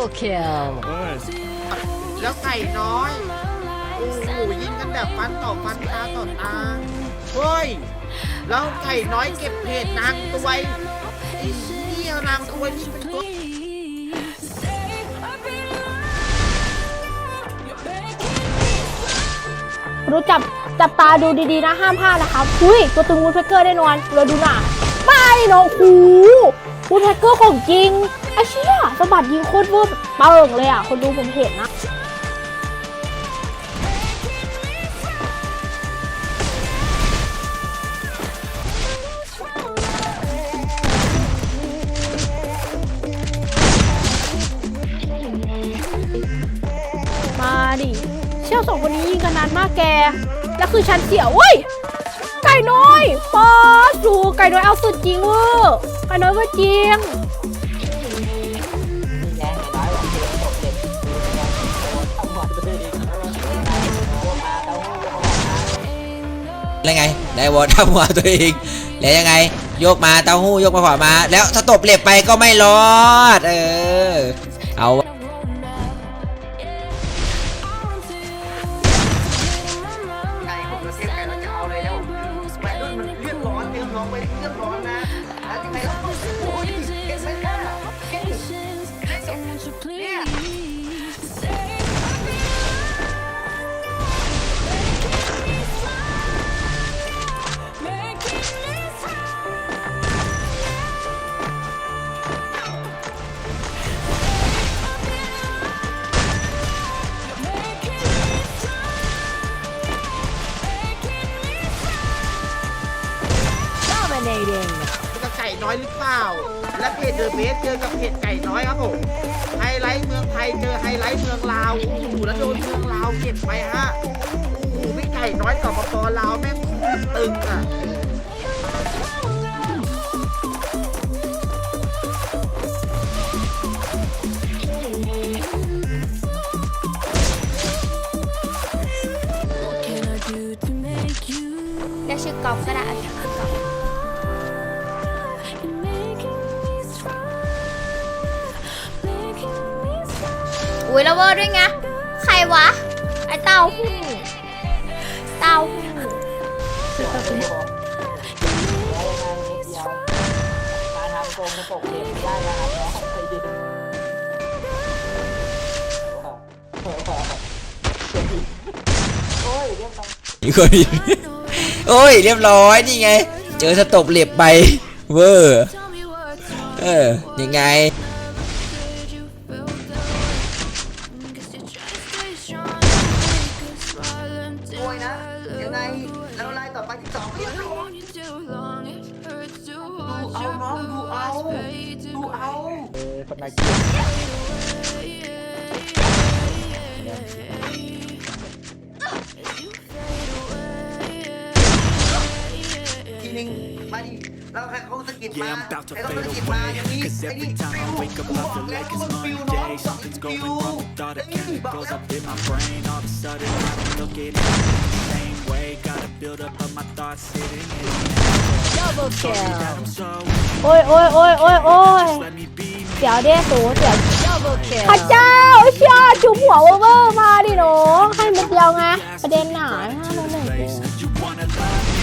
Double kill. แล้วไก่น้อย โอ้โหยิงกันแบบฟันต่อฟันตาต่อตาเฮ้ยแล้วไก่น้อยเก็บเพจนางตัวยไอ้เนี่ยนางตัวยนี่เป็นตัวรู้จับจับตาดูดีๆนะห้ามพลาดนะครับ อุ้ย ตัวตึงวูดแพคเกอร์แน่นอนเราดูหน่ะไม่เนาะโอ้โหวูดแพคเกอร์ของจริงไอ้เชี่ยสะบัดยิงโคตรเวอร์เปิงเลยอะ คนดูผมเห็นนะมาดิ เชี่ยวสองคนนี้ยิงกันนานมากแก แล้วคือฉันเสียเว้ย น้อยปอสดูไก่น้อยเอาสุดจริงเวอร์ไก่น้อยเว่าจริงแล้วไงได้วอทับหัวตัวเองแล้วยังไง โยกมาเต้าหู้โยกมาขวามา แล้วถ้าตบเหล็บไปก็ไม่รอด เออ อยหรือเปล่า และเพจเดอะเบสเจอกับเพจไก่น้อยครับผมไฮไลท์เมืองไทยเจอไฮไลท์เมืองลาวโอ้โหแล้วโดนเมืองลาวเก็บไปฮะโอ้โหไม่ไก่น้อยกับปปลาวแม่งตึงอะเรียกชื่อกอฟก็ได้ อุ้ยแล้วเวอร์ด้วยไง ใครวะ ไอเต้าหู้เต้าหู้อีกคนอีกโอ้ย เรียบร้อยนี่ไง เจอสตบเหล็บไป เวอร์ เออ ยังไง ที มาดิแล้วใครเขาสะกิดมา Yeah, I'm about to ใครเขา fade สะกิดมา away. อย่างนี้ Cause ไอ้ every นี่ time I ฟิว wake up, กู I บอก feel แล้ว like ว่า it's มันฟิวน้อง Monday. Something's ฟิ going ว wrong with all the ไอ้นี่บอก chemicals แล้ว up in my brain. All of a sudden, I don't look at it the same way. Gotta build up of my thoughts sitting in Double that kill. I'm so โอ้ยโอ้ยโอ้ยโอ้ยโอ้ย let me be เดี๋ยวเด้สูเดี๋ยว Double พระ kill. เจ้าเชี่ยจุ๊บหัวเวอร์เวอร์มาดิน้องให้มุกเดียวไงประเด็นหนาห้าโมงหนึ่งเอง You wanna love me?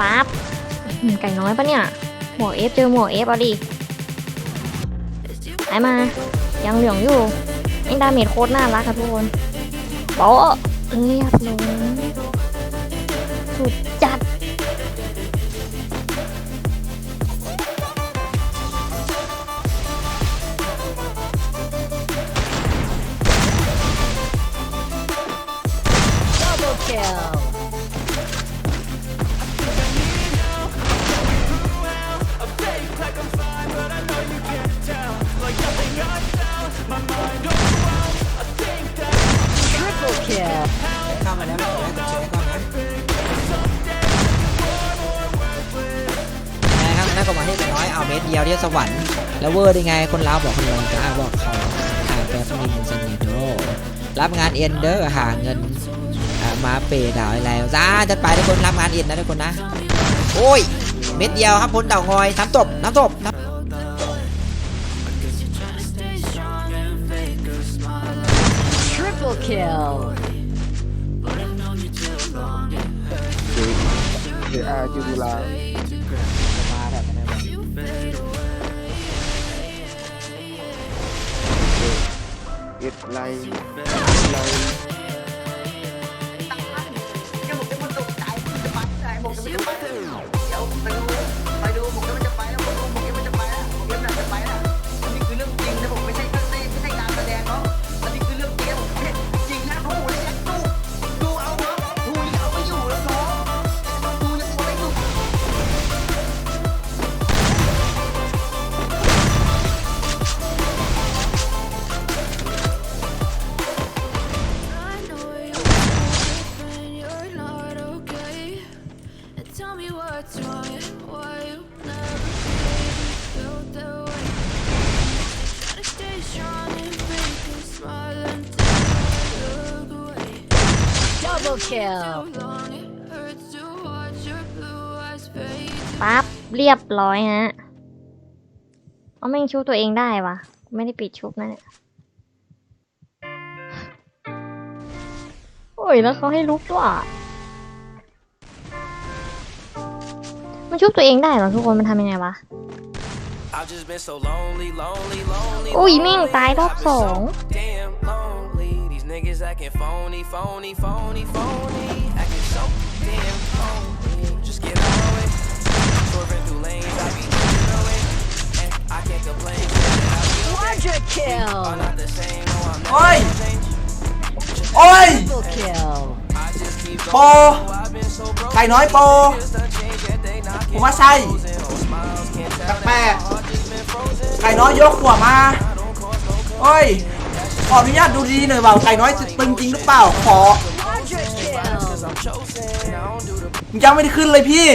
ปั๊บไก่น้อยปะเนี่ย หมวกเอฟเจอหมวกเอฟเอาดิหายมา ยังเหลืองอยู่ยังดาเมจโคตรน่ารักค่ะทุกคนโป๊ะเรียบร้อสุดจัด Double kill. เข้ามาแล้วไม่กดไลค์กดแชร์ก่อนนะนะครับนักกฎหมายที่น้อยเอาเม็ดเดียวที่สวรรค์แล้วเวอร์ได้ไงคนลาวบอกคนลาวกล้าบอกเขาหาแป๊บนินสนิทโดรับงานเอ็นเดอร์หาเงินมาเปย์ดาวอะไรจ้าจะไปทุกคนรับงานเอ็นนะทุกคนนะ โอ้ยเม็ดเดียวครับพ้นเต่างอยน้ำตบน้ำตบน้ำ kill. เดี๋ยวอาจูดูลามาแบบนั้นเอ็ด eyes fade. ปั๊บเรียบร้อยฮะ เอาแม่งชุบตัวเองได้วะไม่ได้ปิดชุบนะเนี่ย โอ้ยแล้วเขาให้ลุกด้วยันชุบตัวเองได้เหรอทุกคนมันทำยังไงวะ อุ้ยแม่งตายรอบสองโอ้ย โอ้ย โปใครน้อยโป ผ knocking มว่าใช่ on smiles. Can't tell แปล that ก my heart just been frozen. ๆไก่น้อยยกหัวมาโอ้ยขออนุญาตดูดีๆหน่อยว่าไก่น้อยจะตึงจริงหรือเปล่าขอ Quadra kill. I'm chosen. I don't do the ยังไม่ได้ขึ้นเลยพี่